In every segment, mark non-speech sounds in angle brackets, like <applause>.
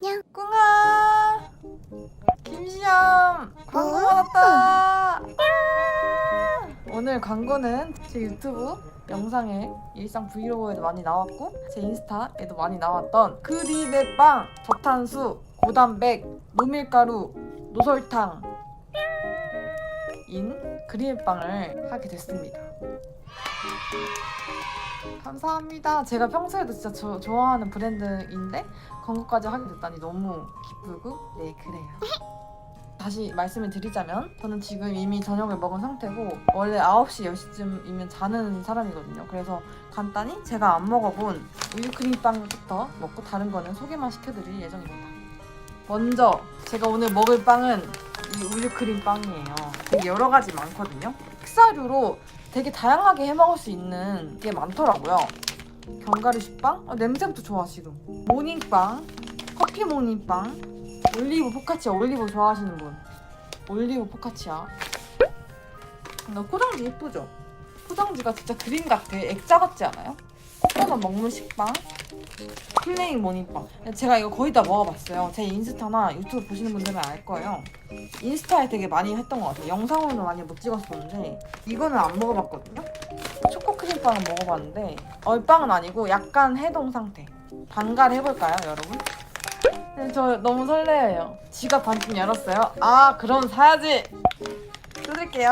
냥. 꿍아. 김시영 광고 받았다. 오늘 광고는 제 유튜브 영상에 일상 브이로그에도 많이 나왔고 제 인스타에도 많이 나왔던 그리의 빵 저탄수 고단백 노밀가루 노설탕 인 그리의 빵을 하게 됐습니다 감사합니다. 제가 평소에도 진짜 저, 좋아하는 브랜드인데 광고까지 하게 됐다니 너무 기쁘고 네 그래요. 다시 말씀을 드리자면 저는 지금 이미 저녁을 먹은 상태고 원래 9시 10시쯤이면 자는 사람이거든요. 그래서 간단히 제가 안 먹어본 우유 크림빵부터 먹고 다른 거는 소개만 시켜드릴 예정입니다. 먼저 제가 오늘 먹을 빵은 이 우유크림 빵이에요. 되게 여러 가지 많거든요. 식사류로 되게 다양하게 해 먹을 수 있는 게 많더라고요. 견과류 식빵? 아, 냄새부터 좋아 지금. 모닝빵, 커피 모닝빵, 올리브 포카치아. 올리브 좋아하시는 분. 올리브 포카치아. 나 포장지 예쁘죠? 포장지가 진짜 그림 같아. 액자 같지 않아요? 코코넛 먹물 식빵, 플레인 모닝빵. 제가 이거 거의 다 먹어봤어요. 제 인스타나 유튜브 보시는 분들은 알 거예요. 인스타에 되게 많이 했던 것 같아요. 영상으로는 많이 못 찍었었는데 이거는 안 먹어봤거든요. 초코 크림빵은 먹어봤는데 얼빵은 아니고 약간 해동 상태. 반갈 해볼까요, 여러분? 네, 저 너무 설레요. 지갑 반쯤 열었어요. 아, 그럼 사야지. 뜯을게요.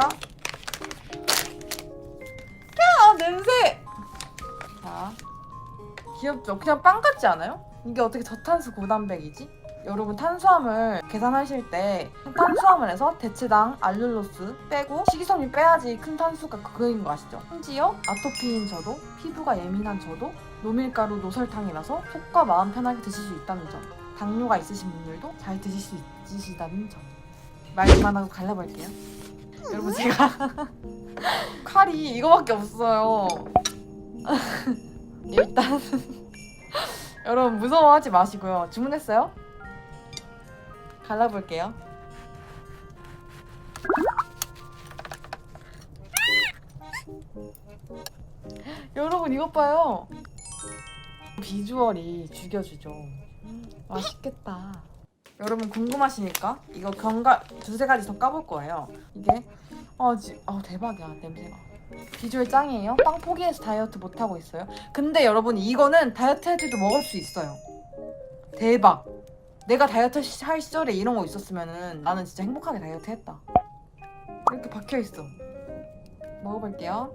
야, 냄새. 자, 귀엽죠? 그냥 빵 같지 않아요? 이게 어떻게 저탄수 고단백이지? 여러분 탄수화물 계산하실 때 탄수화물에서 대체당 알룰로스 빼고 식이섬유 빼야지 큰 탄수가 그거인 거 아시죠? 심지어 아토피인 저도 피부가 예민한 저도 노밀가루 노설탕이라서 속과 마음 편하게 드실 수 있다는 점 당뇨가 있으신 분들도 잘 드실 수 있으시다는 점 말 그만하고 갈라볼게요 여러분 제가 <laughs> 칼이 이거밖에 없어요 <laughs> 일단 <laughs> 여러분 무서워하지 마시고요 주문했어요? 갈라볼게요. <laughs> 여러분 이것 봐요. 비주얼이 죽여주죠. 음, 맛있겠다. 여러분 궁금하시니까 이거 견과 두세 가지 더 까볼 거예요. 이게 아, 지, 아 대박이야 냄새가. 비주얼 짱이에요. 빵 포기해서 다이어트 못 하고 있어요. 근데 여러분 이거는 다이어트 할 때도 먹을 수 있어요. 대박. 내가 다이어트 시- 할 시절에 이런 거 있었으면은 나는 진짜 행복하게 다이어트 했다. 이렇게 박혀 있어. 먹어볼게요.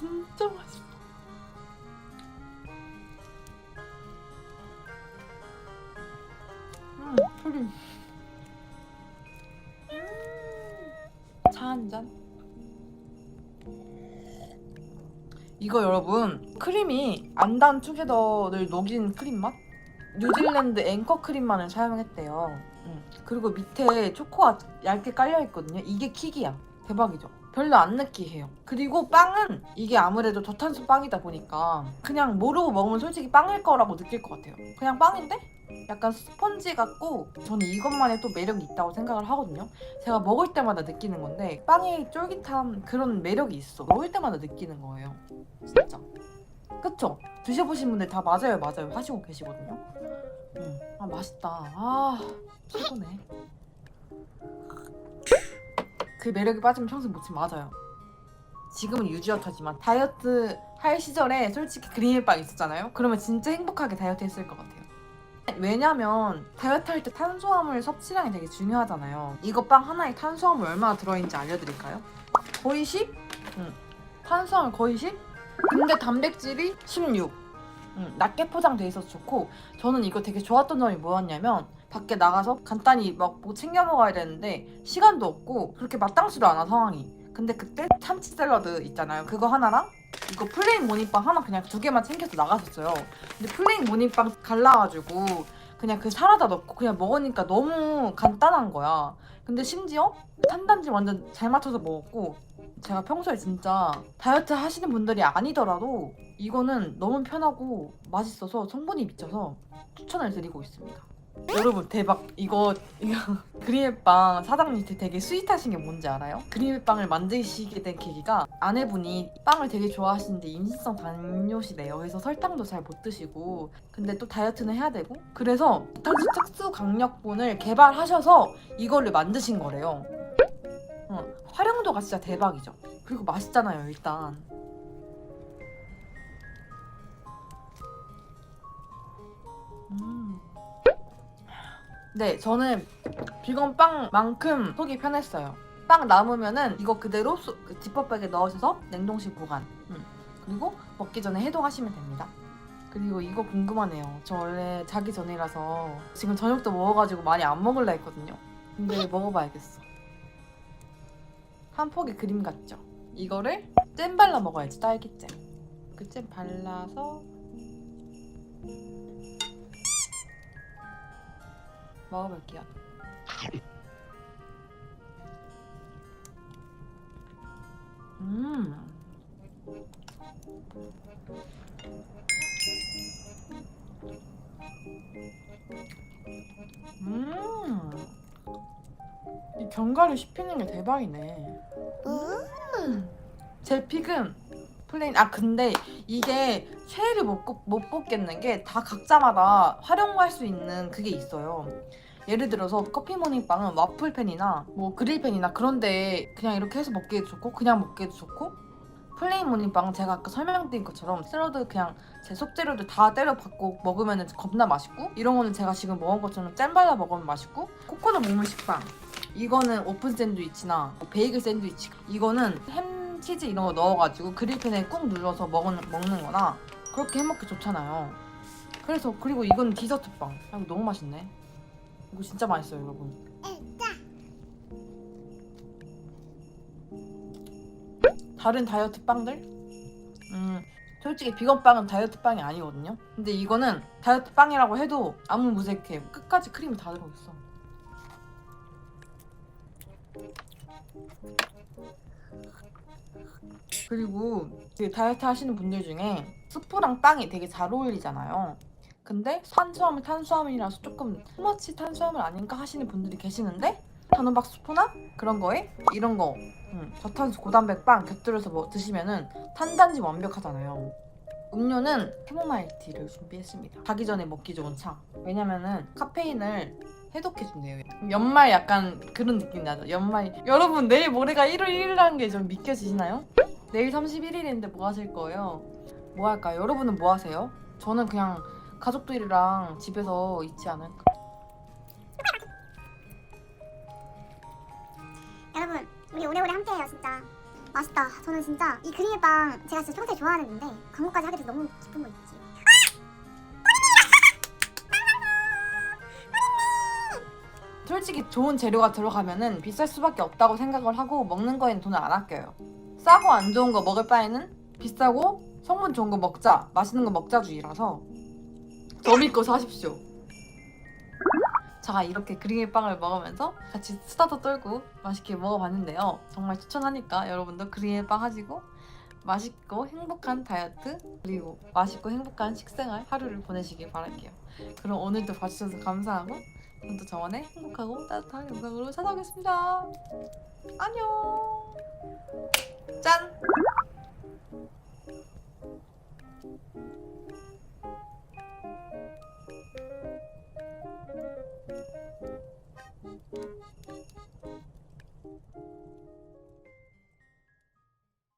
진짜 맛있어. 음, 크림. 음, 차한 잔. 이거 여러분 크림이 안단 투게더를 녹인 크림 맛? 뉴질랜드 앵커 크림만을 사용했대요. 음. 그리고 밑에 초코가 얇게 깔려 있거든요. 이게 킥이야. 대박이죠. 별로 안 느끼해요. 그리고 빵은 이게 아무래도 저탄수 빵이다 보니까 그냥 모르고 먹으면 솔직히 빵일 거라고 느낄 것 같아요. 그냥 빵인데 약간 스펀지 같고 저는 이것만의 또 매력이 있다고 생각을 하거든요. 제가 먹을 때마다 느끼는 건데 빵의 쫄깃한 그런 매력이 있어. 먹을 때마다 느끼는 거예요. 진짜. 그쵸? 드셔보신 분들 다 맞아요, 맞아요 하시고 계시거든요. 음. 아 맛있다. 아 최고네. 그 매력에 빠지면 평생 못지 맞아요. 지금은 유지어터지만 다이어트 할 시절에 솔직히 그린일빵 있었잖아요. 그러면 진짜 행복하게 다이어트 했을 것 같아요. 왜냐면 다이어트 할 때 탄수화물 섭취량이 되게 중요하잖아요. 이거 빵 하나에 탄수화물 얼마나 들어있는지 알려드릴까요? 거의 10? 응. 탄수화물 거의 10? 근데 단백질이 16. 음, 낮게 포장돼 있어서 좋고 저는 이거 되게 좋았던 점이 뭐였냐면 밖에 나가서 간단히 막 뭐 챙겨 먹어야 되는데 시간도 없고 그렇게 마땅치도 않아 상황이. 근데 그때 참치 샐러드 있잖아요. 그거 하나랑 이거 플레인 모닝빵 하나 그냥 두 개만 챙겨서 나갔었어요. 근데 플레인 모닝빵 갈라가지고 그냥 그 사라다 넣고 그냥 먹으니까 너무 간단한 거야. 근데 심지어 탄단지 완전 잘 맞춰서 먹었고 제가 평소에 진짜 다이어트 하시는 분들이 아니더라도 이거는 너무 편하고 맛있어서 성분이 미쳐서 추천을 드리고 있습니다. 여러분 대박 이거 이거 <laughs> 그림빵 사장님 되게 스윗하신 게 뭔지 알아요? 그림빵을 만드시게 된 계기가 아내분이 빵을 되게 좋아하시는데 임신성 당뇨시래요. 그래서 설탕도 잘 못 드시고 근데 또 다이어트는 해야 되고 그래서 탄수 특수 강력분을 개발하셔서 이거를 만드신 거래요. 어, 활용도가 진짜 대박이죠. 그리고 맛있잖아요 일단. 음. 네, 저는 비건 빵만큼 속이 편했어요. 빵 남으면은 이거 그대로 소, 그 지퍼백에 넣으셔서 냉동실 보관. 음. 그리고 먹기 전에 해동하시면 됩니다. 그리고 이거 궁금하네요. 저 원래 자기 전이라서 지금 저녁도 먹어가지고 많이 안 먹을라 했거든요. 근데 <laughs> 먹어봐야겠어. 한 폭의 그림 같죠? 이거를 잼 발라 먹어야지 딸기잼. 그 잼 발라서 먹어볼게요. 음. 음. 이 견과류 씹히는 게 대박이네. 제 픽은 플레인. 아 근데 이게 최애를 못, 꼽- 못 뽑겠는 게 다 각자마다 활용할 수 있는 그게 있어요. 예를 들어서 커피 모닝빵은 와플팬이나 뭐 그릴팬이나 그런데 그냥 이렇게 해서 먹기도 좋고 그냥 먹기도 좋고 플레인 모닝빵은 제가 아까 설명드린 것처럼 샐러드 그냥 제 속재료들 다 때려 박고 먹으면 겁나 맛있고 이런 거는 제가 지금 먹은 것처럼 잼 발라 먹으면 맛있고 코코넛 목물 식빵 이거는 오픈 샌드위치나 베이글 샌드위치 이거는 햄 치즈 이런 거 넣어가지고 그릴팬에 꾹 눌러서 먹는, 먹는 거나 그렇게 해먹기 좋잖아요. 그래서 그리고 이건 디저트 빵. 아, 이거 너무 맛있네. 이거 진짜 맛있어요 여러분. 다른 다이어트 빵들? 음 솔직히 비건 빵은 다이어트 빵이 아니거든요. 근데 이거는 다이어트 빵이라고 해도 아무 무색해 끝까지 크림이 다 들어있어 그리고 그 다이어트 하시는 분들 중에 스프랑 빵이 되게 잘 어울리잖아요. 근데 탄수화물 탄수화물이라서 조금 투머치 탄수화물 아닌가 하시는 분들이 계시는데 단호박 스프나 그런 거에 이런 거 음, 저탄수 고단백 빵 곁들여서 뭐 드시면은 탄단지 완벽하잖아요. 음료는 캐모마일 티를 준비했습니다. 자기 전에 먹기 좋은 차. 왜냐면은 카페인을 해독해준대요. 연말 약간 그런 느낌 나죠. 연말. 여러분 내일 모레가 1월 1일이라는 게 좀 믿겨지시나요? 내일 31일인데 뭐 하실 거예요? 뭐 할까요? 여러분은 뭐 하세요? 저는 그냥 가족들이랑 집에서 있지 않을까. 여러분 우리 오래오래 함께해요 진짜 맛있다 저는 진짜 이 그림의 빵 제가 진짜 평소에 좋아하는 건데 광고까지 하게 돼서 너무 기쁜 거 있지 솔직히 좋은 재료가 들어가면은 비쌀 수밖에 없다고 생각을 하고 먹는 거에는 돈을 안 아껴요. 싸고 안 좋은 거 먹을 바에는 비싸고 성분 좋은 거 먹자, 맛있는 거 먹자 주의라서 더 믿고 사십시오. 자 이렇게 그릭의 빵을 먹으면서 같이 수다도 떨고 맛있게 먹어봤는데요. 정말 추천하니까 여러분도 그릭의 빵 하시고 맛있고 행복한 다이어트 그리고 맛있고 행복한 식생활 하루를 보내시길 바랄게요. 그럼 오늘도 봐주셔서 감사하고 또 저만의 행복하고 따뜻한 영상으로 찾아오겠습니다. 안녕. 짠.